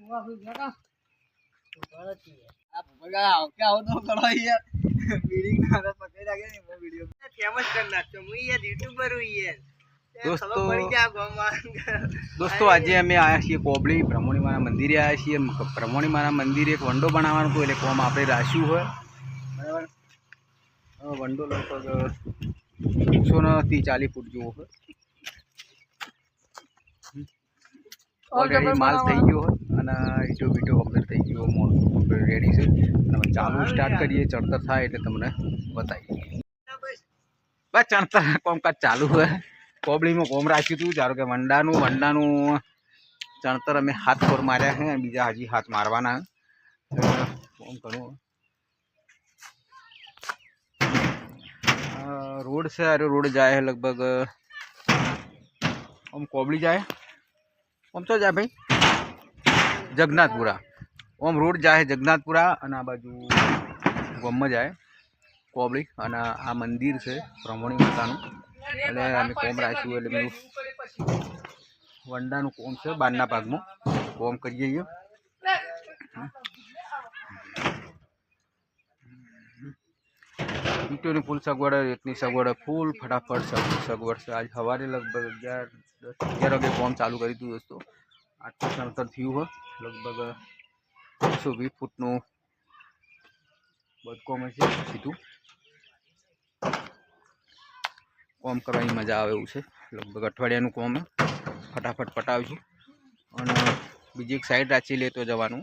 हुआ हो गया का तो गलत ही है आप बड़ा क्या हो तो करो यार वीडियो में पकड़ आ गया नहीं वो वीडियो फ़ेमस करना तो मैं ये यूट्यूबर हूँ यार દોસ્તો દોસ્તો આજે અમે આવ્યા છીએ કોબળી બ્રહ્મણીમાના મંદિરે આવ્યા છીએ. બ્રહ્મણીમાના મંદિરે એક વંડો બનાવવાનો હતો એટલે કોમ આપણે રાખ્યું હોય. બરાબર? વંડો લગભગ એકસો ને ત્રીસ ચાલીસ ફૂટ જેવો હોય. ઓલરેડી માલ થઈ ગયો હોય અને ઈટો બીટો કમ્પ્લીટ થઈ ગયો રેડી છે. અને ચાલુ સ્ટાર્ટ કરીએ ચડતર થાય એટલે તમને બતાવીએ. બસ ચણતર કોમકાજ ચાલુ હોય. કોબળીમાં કોમ રાખ્યું હતું ધારો કે વંડાનું વંડાનું ચણતર અમે હાથ પર માર્યા છે બીજા હજી હાથ મારવાના. કોમ ઘણું રોડ છે અરે રોડ જાય લગભગ, આમ કોબળી જાય. આમ તો જાય ભાઈ. જગન્નાથપુરા. ઓમ રોડ જાય જગન્નાથપુરા અને આ બાજુ ગમમાં જાય કોબળી અને આ મંદિર છે, બ્રહ્મણી માતાનું. એટલે અમે કોમ રાખ્યું એટલે બધું વંડાનું કોમ છે, બારના ભાગમાં કોમ કરીએ છીએ. ઈટોની ફૂલ સગવડ એકની સગવડ, ફૂલ ફટાફટ સગ- સગવડ છે. આજ સવારે લગભગ અગિયાર, દસ, અગિયાર વાગે કોમ ચાલુ કરી દીધું દોસ્તો. આટલું સણતર થયું હોય લગભગ એકસો વીસ ફૂટનું બધું કોમ હશે સીધું. કોમ કરવાની મજા આવે એવું છે. લગભગ અઠવાડિયાનું કોમ ફટાફટ પટાવીશું અને બીજી એક સાઈડ રાખી લેતો જવાનું.